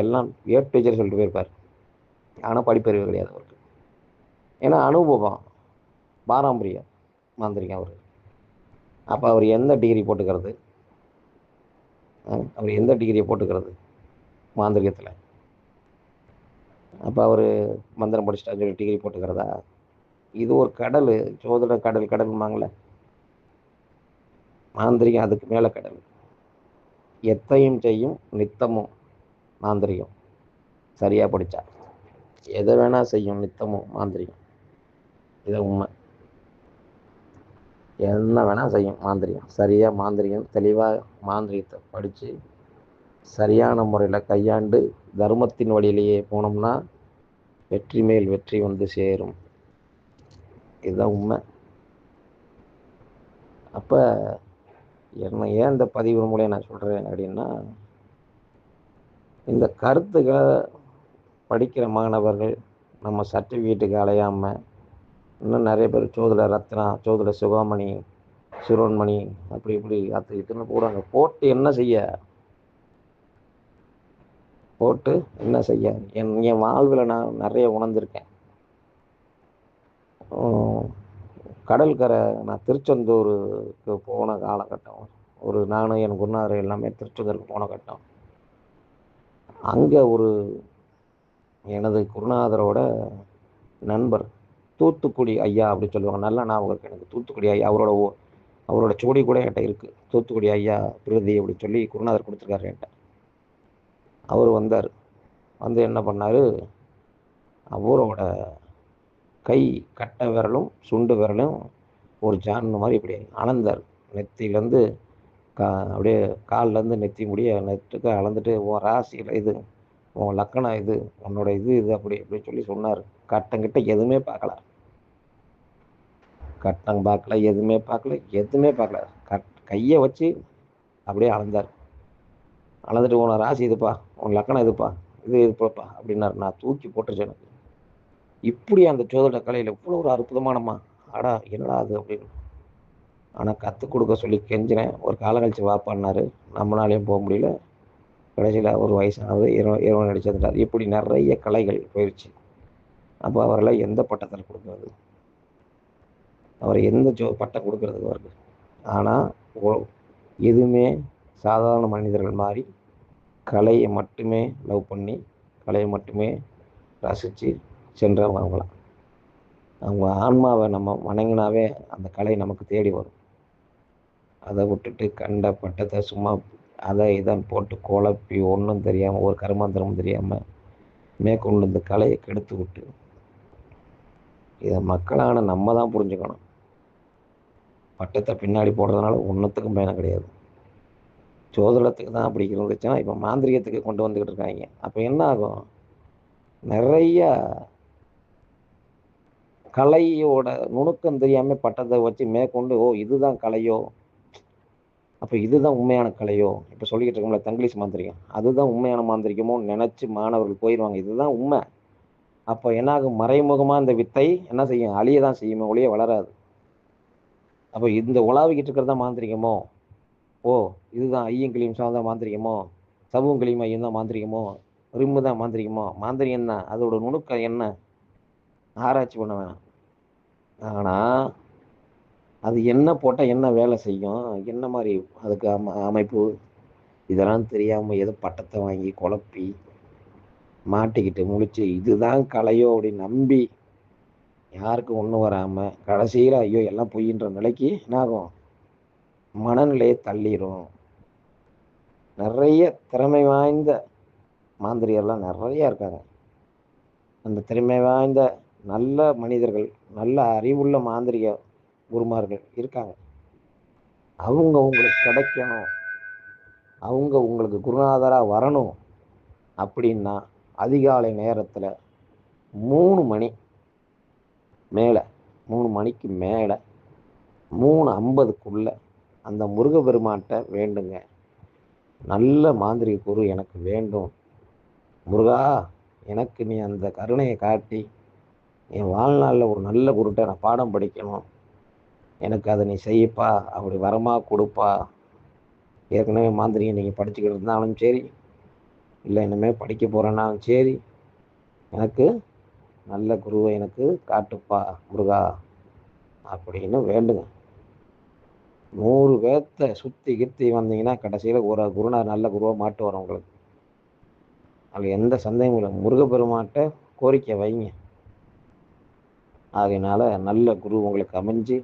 எல்லாம் ஏ டீச்சர் சொல்லிட்டு போயிருப்பார். ஆனால் படிப்பறிவு கிடையாது அவருக்கு. ஏன்னா அனுபவம். பாரம்பரியம் வந்திருக்கேன் அவர். அப்போ அவர் எந்த டிகிரி போட்டுக்கிறது? அவர் எந்த டிகிரியை போட்டுக்கிறது? மாந்திரிகத்தில். அப்போ அவர் மந்திரம் படிச்சுட்டா சொல்லி டிகிரி போட்டுக்கிறதா? இது ஒரு கடல் சோதனை கடல் கடல்மாங்கள மாந்திரிகம் அதுக்கு மேலே கடல். எத்தையும் செய்யும் நித்தமும் மாந்திரிகம். சரியாக படித்தா எதை வேணால் செய்யும் நித்தமும் மாந்திரிகம். இதை உண்மை. என்ன வேணால் செய்யும் மாந்திரிகம். சரியாக மாந்திரிகம் தெளிவாக மாந்திரிகத்தை படித்து சரியான முறையில் கையாண்டு தர்மத்தின் வழியிலேயே போனோம்னா வெற்றி மேல் வெற்றி வந்து சேரும். இதுதான் உண்மை. அப்போ என்ன ஏன் இந்த பதிவு மூலியம் நான் சொல்கிறேன் அப்படின்னா இந்த கருத்துக்களை படிக்கிற மாணவர்கள் நம்ம சர்டிஃபிகேட்டுக்கு அலையாமல் இன்னும் நிறைய பேர் சோதிட ரத்னா சோதிட சிவாமணி சிரோன்மணி அப்படி இப்படி அத்து இதுன்னு போடுவாங்க. போட்டு என்ன செய்ய? போட்டு என்ன செய்ய? என் என் வாழ்வில் நான் நிறைய உணர்ந்திருக்கேன். கடல்கரை நான் திருச்செந்தூருக்கு போன காலகட்டம். ஒரு நானும் என் குருநாதர் எல்லாமே திருச்செந்தூருக்கு போன கட்டம். அங்கே ஒரு எனது குருநாதரோட நண்பர் தூத்துக்குடி ஐயா அப்படின்னு சொல்லுவாங்க. நல்லா ஞாபகம் இருக்கு எனக்கு. தூத்துக்குடி ஐயா அவரோட அவரோட சுவடி கூட என்கிட்ட இருக்குது தூத்துக்குடி ஐயா பிரதி அப்படின்னு சொல்லி குருநாதர் கொடுத்துருக்காரு என்கிட்ட. அவர் வந்தார். வந்து என்ன பண்ணார்? அவரோட கை கட்டை விரலும் சுண்டு விரலும் ஒரு ஜான் மாதிரி இப்படி அளந்தார் நெத்திலேருந்து கா அப்படியே கால்லேருந்து நெத்தி முடிய நெட்டுக்கு அளந்துட்டு உன் ராசியில் இது உன் லக்கணம் இது உன்னோட இது இது அப்படி அப்படின்னு சொல்லி சொன்னார். கட்டங்கிட்ட எதுவுமே பார்க்கல. கட்டம் பார்க்கல எதுவுமே பார்க்கல எதுவுமே பார்க்கல. கட் கையை வச்சு அப்படியே அளந்தார். அளந்துட்டு உன ராசி இதுப்பா உன் லக்கணம் இதுப்பா இது இதுப்பாப்பா அப்படின்னாரு. நான் தூக்கி போட்டுருச்சு எனக்கு. இப்படி அந்த சோதனை கலையில் இவ்வளோ ஒரு அற்புதமானம்மா அடா என்னடா அது அப்படின்னு. ஆனால் கற்றுக் கொடுக்க சொல்லி கெஞ்சினேன் ஒரு காலம் கழிச்சு வாப்பான்னாரு நம்மளாலையும் போக முடியல. கடைசியில் ஒரு வயசானது இரவு இரவு நடிச்சிருந்தார் இப்படி நிறைய கலைகள் போயிடுச்சு அப்போ அவரெல்லாம் எந்த பட்டத்தில் கொடுக்குறது? அவர் எந்த ஜோ பட்டம் கொடுக்கறதுக்கு அவருக்கு? ஆனால் எதுவுமே சாதாரண மனிதர்கள் மாதிரி கலையை மட்டுமே லவ் பண்ணி கலையை மட்டுமே ரசித்து சென்றவங்க அவங்களாம். அவங்க ஆன்மாவை நம்ம வணங்கினாவே அந்த கலை நமக்கு தேடி வரும். அதை விட்டுட்டு கண்ட பட்டத்தை சும்மா அதை இதான் போட்டு குழப்பி ஒன்றும் தெரியாமல் ஒரு கருமாந்திரமும் தெரியாமல் மேற்கொண்டு இந்த கலையை கெடுத்து விட்டு இதை மக்களான நம்ம தான் புரிஞ்சுக்கணும். பட்டத்தை பின்னாடி போடுறதுனால ஒன்றுத்துக்கும் பயணம் கிடையாது. ஜோதிடத்துக்கு தான் அப்படி இருந்துச்சுன்னா இப்போ மாந்திரிகத்துக்கு கொண்டு வந்துக்கிட்டு இருக்காங்க. அப்போ என்ன ஆகும்? நிறைய கலையோட நுணுக்கம் தெரியாமல் பட்டத்தை வச்சு மேற்கொண்டு ஓ இதுதான் கலையோ அப்போ இதுதான் உண்மையான கலையோ? இப்போ சொல்லிக்கிட்டு இருக்கோம்ல தங்கிலீஷ் மாந்திரிகம். அதுதான் உண்மையான மாந்திரிகமோ நினச்சி மாணவர்கள் போயிடுவாங்க இதுதான் உண்மை. அப்போ என்னாகும்? மறைமுகமாக இந்த வித்தை என்ன செய்யும்? அழிய தான் செய்யுமே ஒளிய வளராது. அப்போ இந்த உலாவிக்கிட்டு இருக்கிறதா மாந்திரிகமோ? ஓ இதுதான் ஐயங்கிளியும் சார்ந்த மாந்திரிகமோ? சவுங்கிளியும் ஐயம் தான் மாந்திரிகமோ? ரிம்மு தான் மாந்திரிகமோ? மாந்திரிகம் தான் அதோட நுணுக்கம் என்ன? ஆராய்ச்சி பண்ண வேணாம். ஆனால் அது என்ன போட்டால் என்ன வேலை செய்யும்? என்ன மாதிரி அதுக்கு அம அமைப்பு? இதெல்லாம் தெரியாமல் ஏதோ பட்டத்தை வாங்கி குழப்பி மாட்டிக்கிட்டு முழிச்சு இதுதான் கலையோ அப்படின்னு நம்பி யாருக்கும் ஒன்றும் வராமல் கடைசியில் ஐயோ எல்லாம் பொய்ன்ற நிலைக்கு என்னாகும் மனநிலையை தள்ளிடும் நிறைய திறமை வாய்ந்த மாந்திரியெல்லாம் நிறையா இருக்காங்க. அந்த திறமை வாய்ந்த நல்ல மனிதர்கள் நல்ல அறிவுள்ள மாந்திரிக குருமார்கள் இருக்காங்க. அவங்க உங்களுக்கு கிடைக்கணும். அவங்க உங்களுக்கு குருநாதராக வரணும் அப்படின்னா அதிகாலை நேரத்தில் மூணு மணி மேலே மூணு மணிக்கு மேலே மூணு ஐம்பதுக்குள்ளே அந்த முருகப்பெருமான்கிட்ட வேண்டுங்க. நல்ல மாந்திரிக குரு எனக்கு வேண்டும். முருகா எனக்கு நீ அந்த கருணையை காட்டி என் வாழ்நாளில் ஒரு நல்ல குருட்டை நான் பாடம் படிக்கணும். எனக்கு அதை நீ செய்யப்பா அப்படி வரமா கொடுப்பா. ஏற்கனவே மாந்திரிகம் நீங்கள் படிச்சுக்கிட்டு இருந்தாலும் சரி இல்லை இனிமேல் படிக்க போகிறேன்னாலும் சரி எனக்கு நல்ல குருவை எனக்கு காட்டுப்பா முருகா அப்படின்னு வேண்டுங்க. நூறு பேர்த்த சுற்றி கித்தி வந்தீங்கன்னா கடைசியில் ஒரு குருநார் நல்ல குருவாக மாட்டு வரும் உங்களுக்கு. அதில் எந்த சந்தேகமும் இல்லை. முருகப்பெருமாட்ட கோரிக்கை வைங்க. அதனால் நல்ல குரு உங்களுக்கு அமைஞ்சு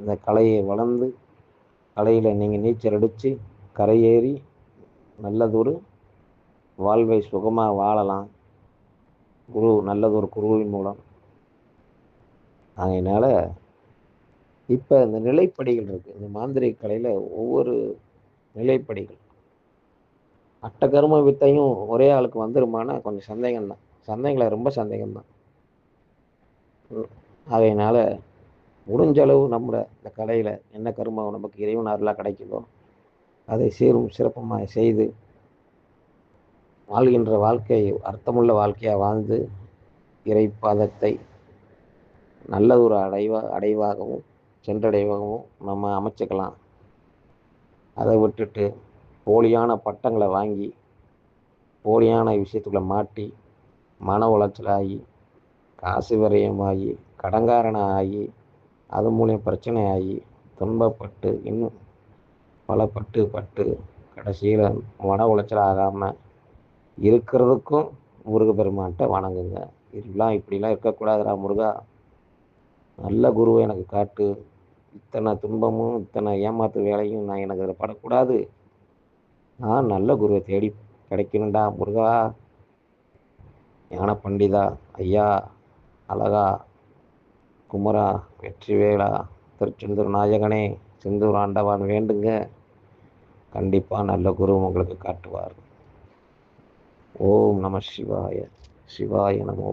இந்த கலையை வளர்ந்து கலையில் நீங்கள் நீச்சல் அடித்து கரையேறி நல்லதொரு வாழ்வை சுகமாக வாழலாம். குரு நல்லதொரு குருவின் மூலம். அதனால் இப்போ இந்த நிலைப்படிகள் இருக்குது இந்த மாந்திரிக கலையில் ஒவ்வொரு நிலைப்படிகள். அட்டகர்ம வித்தையும் ஒரே ஆளுக்கு வந்துருமானா கொஞ்சம் சந்தேகம்தான். சந்தேகங்களை ரொம்ப சந்தேகம்தான். ஆகையினால முடிஞ்ச அளவு நம்மளை இந்த கலையில் என்ன கருமாவும் நமக்கு இறைவன் அருளாக கிடைக்குதோ அதை சீரும் சிறப்புமாக செய்து வாழ்கின்ற வாழ்க்கை அர்த்தமுள்ள வாழ்க்கையாக வாழ்ந்து இறைப்பாதத்தை நல்லதொரு அடைவா அடைவாகவும் சென்றடைவாகவும் நம்ம அமைச்சுக்கலாம். அதை விட்டுட்டு போலியான பட்டங்களை வாங்கி போலியான விஷயத்துக்குள்ள மாட்டி மன உளைச்சலாகி காசு விரயமாகி கடங்காரனாகி ஆகி அது மூலியம் பிரச்சனை ஆகி துன்பப்பட்டு இன்னும் பல பட்டு பட்டு கடைசியில் மன உளைச்சல் ஆகாமல் இருக்கிறதுக்கும் முருக பெருமான்கிட்ட வணங்குங்க. இப்படிலாம் இப்படிலாம் இருக்கக்கூடாதுடா முருகா. நல்ல குருவை எனக்கு காட்டு. இத்தனை துன்பமும் இத்தனை ஏமாத்து வேலையும் நான் எனக்கு அதில் படக்கூடாது. நான் நல்ல குருவை தேடி கிடைக்கணும்டா முருகா. ஞான பண்டிதா ஐயா அழகா குமரா வெற்றிவேலா திருச்செந்தூர் நாயகனே செந்தூர் ஆண்டவான் வேண்டுங்க. கண்டிப்பாக நல்ல குரு உங்களுக்கு காட்டுவார். ஓம் நம சிவாய சிவாய நமோ.